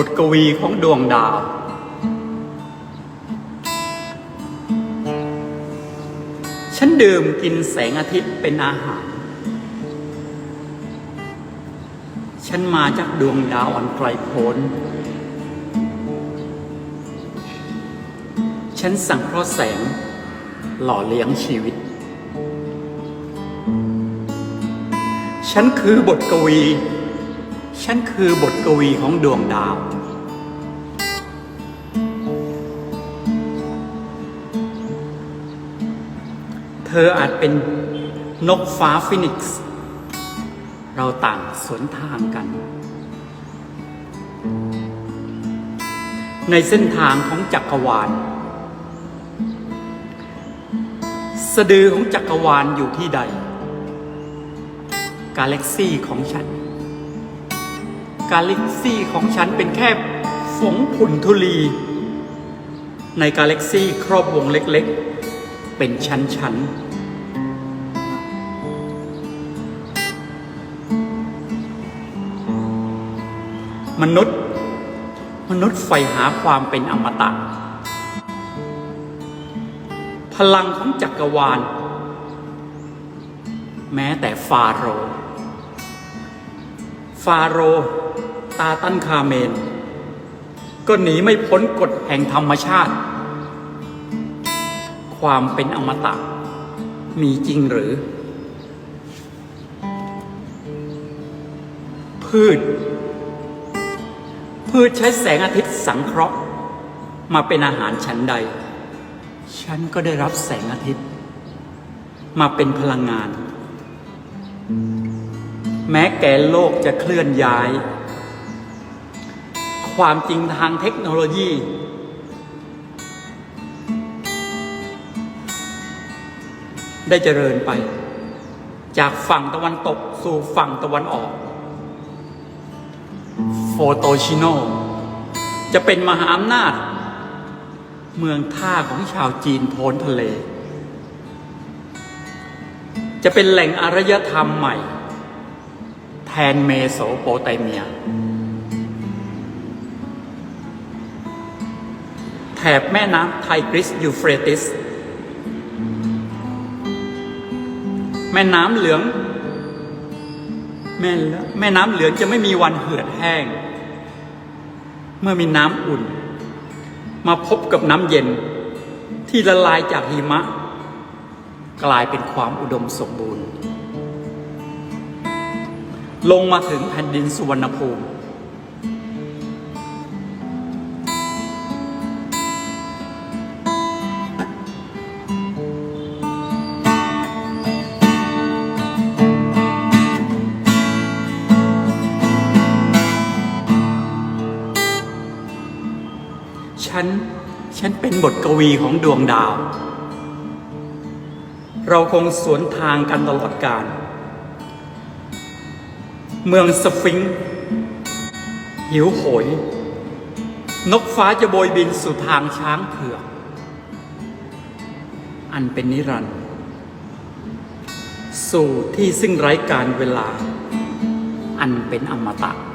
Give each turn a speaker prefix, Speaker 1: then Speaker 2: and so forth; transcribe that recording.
Speaker 1: บทกวีของดวงดาว ฉันดื่มกินแสงอาทิตย์เป็นอาหาร ฉันมาจากดวงดาวอันไกลโพ้น ฉันสั่งเพราะห์แสงหล่อเลี้ยงชีวิต ฉันคือบทกวี ฉันคือบทกวีของดวงดาว เธออาจเป็นนกฟ้าฟินิกซ์ เราต่างสวนทางกัน ในเส้นทางของจักรวาล สะดือของจักรวาลอยู่ที่ใด กาแล็กซี่ของฉัน กาแล็กซี่ของฉันเป็นแค่ฝงผุนธุลี ในกาแล็กซี่ครอบวงเล็กๆ เป็นชั้นๆมนุษย์ มนุษย์ใฝ่หาความเป็นอมตะ พลังของจักรวาล แม้แต่ฟาโร ฟาโร ตาตันคาเมน ก็หนีไม่พ้นกฎแห่งธรรมชาติ ความเป็นอมตะ มีจริงหรือ พืช พืชใช้แสงอาทิตย์สังเคราะห์ มาเป็นอาหารชั้นใด ฉันก็ได้รับแสงอาทิตย์ มาเป็นพลังงานแม้แกนโลกจะเคลื่อนย้าย ความจริงทางเทคโนโลยี ได้เจริญไป จากฝั่งตะวันตกสู่ฝั่งตะวันออก โฟโตชิโน จะเป็นมหาอำนาจ เมืองท่าของชาวจีนโพ้นทะเล จะเป็นแหล่งอารยธรรมใหม่ แทนเมโสโปเตเมีย แถบแม่น้ำไทกริสยูเฟรติส แม่น้ำเหลือง แม่แม่น้ำเหลืองจะไม่มีวันเหือดแห้ง เมื่อมีน้ำอุ่น มาพบกับน้ำเย็นที่ละลายจากหิมะ กลายเป็นความอุดมสมบูรณ์ ลงมาถึงแผ่นดินสุวรรณภูมิ ฉัน ฉันเป็นบทกวีของดวงดาว เราคงสวนทางกันตลอดกาลเมืองสฟิงค์หิวโหย นกฟ้าจะโบยบินสู่ทางช้างเผือก อันเป็นนิรันดร์สู่ที่ซึ่งไร้การเวลา อันเป็นอมตะ